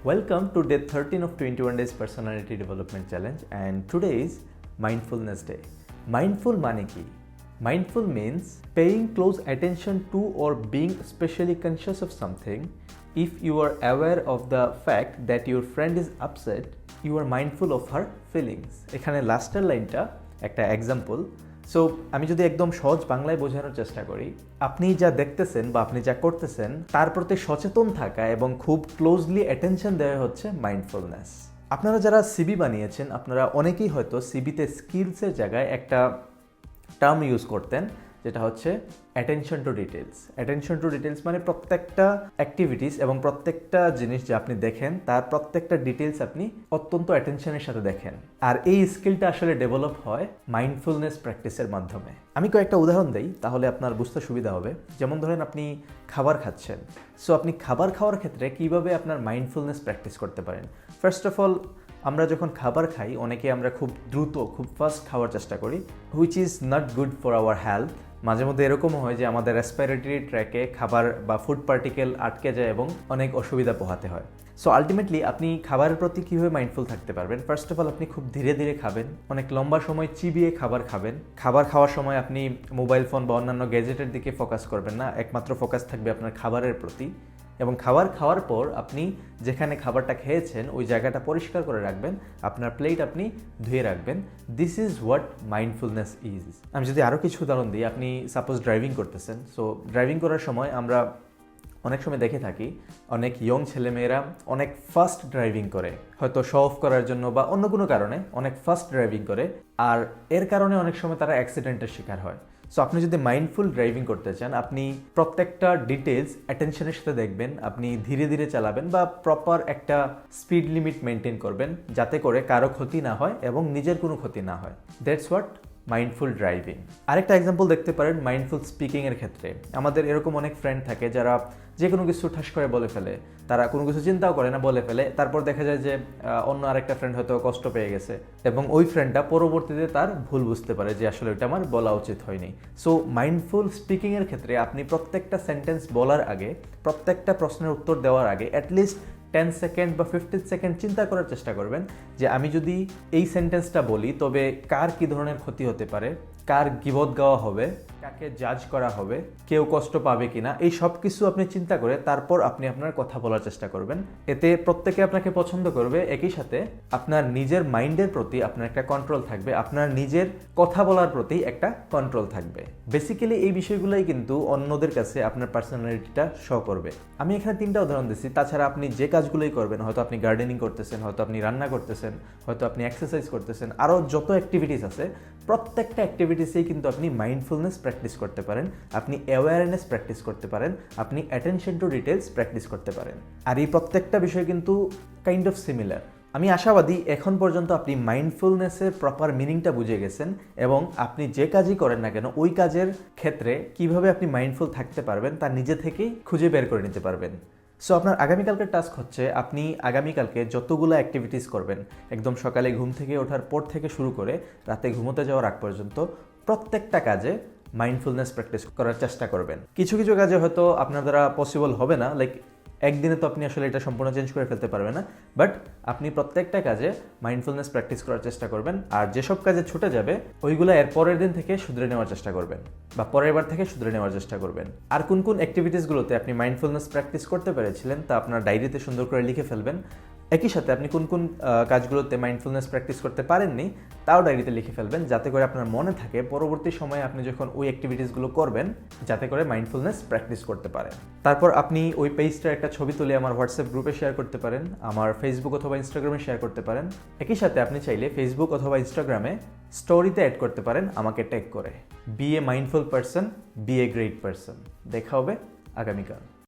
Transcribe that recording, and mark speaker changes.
Speaker 1: Welcome to day 13 of 21 days personality development challenge and today is mindfulness day. Mindful মানে কি? Mindful means paying close attention to or being especially conscious of something. If you are aware of the fact that your friend is upset, you are mindful of her feelings. এখানে লাস্টের লাইনটা একটা example so আমি যদি একদম সহজ বাংলায় বোঝানোর চেষ্টা করি, আপনি যা দেখতেছেন বা আপনি যা করতেছেন, তার প্রতি সচেতন থাকা এবং খুব ক্লোজলি অ্যাটেনশন দেওয়া হচ্ছে মাইন্ডফুলনেস আপনারা যারা সিবি বানিয়েছেন, আপনারা অনেকেই হয়তো সিবিতে স্কিলসের জায়গায় একটা টার্ম ইউজ করতেন যেটা হচ্ছে attention to details attention to details মানে প্রত্যেকটা অ্যাক্টিভিটিস এবং প্রত্যেকটা জিনিস যে আপনি দেখেন, তার প্রত্যেকটা ডিটেলস আপনি অত্যন্ত অ্যাটেনশনের সাথে দেখেন। আর এই স্কিলটা আসলে ডেভেলপ হয় মাইন্ডফুলনেস প্র্যাকটিসের মাধ্যমে। আমি কয়েকটা উদাহরণ দেই, তাহলে আপনার বুঝতে সুবিধা হবে। যেমন ধরেন আপনি খাবার খাচ্ছেন। সো আপনি খাবার খাওয়ার ক্ষেত্রে কীভাবে আপনার মাইন্ডফুলনেস প্র্যাকটিস করতে পারেন? ফার্স্ট অফ অল আমরা যখন খাবার খাই, অনেকে আমরা খুব দ্রুত, খুব ফাস্ট খাওয়ার চেষ্টা করি which is not good for our health মাঝে মধ্যে এরকমও হয় যে আমাদের রেসপিরেটরি ট্র্যাকে খাবার বা ফুড পার্টিকেল আটকে যায় এবং অনেক অসুবিধা পোহাতে হয়। সো আলটিমেটলি আপনি খাবারের প্রতি কীভাবে মাইন্ডফুল থাকতে পারবেন? ফার্স্ট অফ অল আপনি খুব ধীরে ধীরে খাবেন। অনেক লম্বা সময় চিবিয়ে খাবার খাবেন। খাবার খাওয়ার সময় আপনি মোবাইল ফোন বা অন্যান্য গ্যাজেটের দিকে ফোকাস করবেন না। একমাত্র ফোকাস থাকবে আপনার খাবারের প্রতি। এবং খাবার খাওয়ার পর আপনি যেখানে খাবারটা খেয়েছেন, ওই জায়গাটা পরিষ্কার করে রাখবেন। আপনার প্লেট আপনি ধুয়ে রাখবেন। This is what mindfulness is আমি যদি আরও কিছু উদাহরণ দিই, আপনি সাপোজ ড্রাইভিং করতেছেন। সো ড্রাইভিং করার সময় আমরা অনেক সময় দেখে থাকি, অনেক ইয়ং ছেলেমেয়েরা অনেক ফাস্ট ড্রাইভিং করে। হয়তো শো অফ করার জন্য বা অন্য কোনো কারণে অনেক ফাস্ট ড্রাইভিং করে। আর এর কারণে অনেক সময় তারা অ্যাক্সিডেন্টের শিকার হয়। সো আপনি যদি মাইন্ডফুল ড্রাইভিং করতে চান, আপনি প্রত্যেকটা ডিটেলস অ্যাটেনশনের সাথে দেখবেন, আপনি ধীরে ধীরে চালাবেন বা প্রপার একটা স্পিড লিমিট মেনটেন করবেন, যাতে করে কারও ক্ষতি না হয় এবং নিজের কোনো ক্ষতি না হয়। দ্যাটস হোয়াট মাইন্ডফুল ড্রাইভিং আরেকটা এক্সাম্পল দেখতে পারেন মাইন্ডফুল স্পিকিংয়ের ক্ষেত্রে। আমাদের এরকম অনেক ফ্রেন্ড থাকে যারা যে কোনো কিছু ঠাস করে বলে ফেলে। তারা কোনো কিছু চিন্তাও করে না বলে ফেলে। তারপর দেখা যায় যে অন্য আরেকটা ফ্রেন্ড হয়তো কষ্ট পেয়ে গেছে। এবং ওই ফ্রেন্ডটা পরবর্তীতে তার ভুল বুঝতে পারে যে, আসলে ওইটা আমার বলা উচিত হয়নি। সো মাইন্ডফুল স্পিকিংয়ের ক্ষেত্রে আপনি প্রত্যেকটা সেন্টেন্স বলার আগে, প্রত্যেকটা প্রশ্নের উত্তর দেওয়ার আগে অ্যাটলিস্ট টেন সেকেন্ড বা ফিফটিন সেকেন্ড চিন্তা করার চেষ্টা করবেন যে আমি যদি এই সেন্টেন্সটা বলি, তবে কার কি ধরনের ক্ষতি হতে পারে? কার গিবত গাওয়া হবে? কাকে জাজ করা হবে, কেউ কষ্ট পাবে কিনা, এই সব কিছু আপনি চিন্তা করে তারপর আপনি আপনার কথা বলার চেষ্টা করবেন। এতে প্রত্যেকে আপনাকে পছন্দ করবে, একই সাথে আপনার নিজের মাইন্ডের প্রতি আপনার একটা কন্ট্রোল থাকবে, আপনার নিজের কথা বলার প্রতি একটা কন্ট্রোল থাকবে। বেসিক্যালি এই বিষয়গুলোই কিন্তু অন্যদের কাছে আপনার পার্সোনালিটিটা শো করবে। আমি এখানে তিনটা উদাহরণ দিচ্ছি তাছাড়া আপনি যে কাজগুলোই করবেন, হয়তো আপনি গার্ডেনিং করতেছেন, হয়তো আপনি রান্না করতেছেন, হয়তো আপনি এক্সারসাইজ করতেছেন আরও যত অ্যাক্টিভিটিস আছে, প্রত্যেকটা অ্যাক্টিভিটিসেই কিন্তু আপনি মাইন্ডফুলনেস প্র্যাকটিস করতে পারেন, আপনি অ্যাওয়ারনেস প্র্যাকটিস করতে পারেন, আপনি অ্যাটেনশন টু ডিটেলস প্র্যাকটিস করতে পারেন। আর এই প্রত্যেকটা বিষয় কিন্তু কাইন্ড অফ সিমিলার আমি আশাবাদী এখন পর্যন্ত আপনি মাইন্ডফুলনেসের প্রপার মিনিংটা বুঝে গেছেন এবং আপনি যে কাজই করেন না কেন, ওই কাজের ক্ষেত্রে কীভাবে আপনি মাইন্ডফুল থাকতে পারবেন তা নিজে থেকেই খুঁজে বের করে নিতে পারবেন। সো আপনার আগামীকালকের টাস্ক হচ্ছে আপনি আগামীকালকে যতগুলো অ্যাক্টিভিটিস করবেন, একদম সকালে ঘুম থেকে ওঠার পর থেকে শুরু করে রাতে ঘুমোতে যাওয়ার আগ পর্যন্ত প্রত্যেকটা কাজে মাইন্ডফুলনেস প্র্যাকটিস করার চেষ্টা করবেন। কিছু কিছু কাজে হয়তো আপনার দ্বারা পসিবল হবে না লাইক একদিনে তো আপনি আসলে এটা সম্পূর্ণ চেঞ্জ করে ফেলতে পারবেন না বাট আপনি প্রত্যেকটা কাজে মাইন্ডফুলনেস প্র্যাকটিস করার চেষ্টা করবেন, আর যেসব কাজে ছুটে যাবে, ওইগুলো এর পরের দিন থেকে শুধরে নেওয়ার চেষ্টা করবেন, বা পরের বার থেকে শুধরে নেওয়ার চেষ্টা করবেন। আর কোন কোন অ্যাক্টিভিটিসগুলোতে আপনি মাইন্ডফুলনেস প্র্যাকটিস করতে পেরেছিলেন, তা আপনার ডায়েরিতে সুন্দর করে লিখে ফেলবেন একই সাথে আপনি কোন কোন কাজগুলোতে মাইন্ডফুলনেস প্র্যাকটিস করতে পারেননি, তাও ডায়েরিতে লিখে ফেলবেন, যাতে করে আপনার মনে থাকে পরবর্তী সময়ে আপনি যখন ওই অ্যাক্টিভিটিসগুলো করবেন, যাতে করে মাইন্ডফুলনেস প্র্যাকটিস করতে পারেন। তারপর আপনি ওই পেজটার একটা ছবি তুলে আমার হোয়াটসঅ্যাপ গ্রুপে শেয়ার করতে পারেন, আমার ফেসবুক অথবা ইনস্টাগ্রামে শেয়ার করতে পারেন। একই সাথে আপনি চাইলে ফেসবুক অথবা ইনস্টাগ্রামে স্টোরিতে অ্যাড করতে পারেন, আমাকে ট্যাগ করে। Be a mindful person be a great person দেখা হবে আগামীকাল।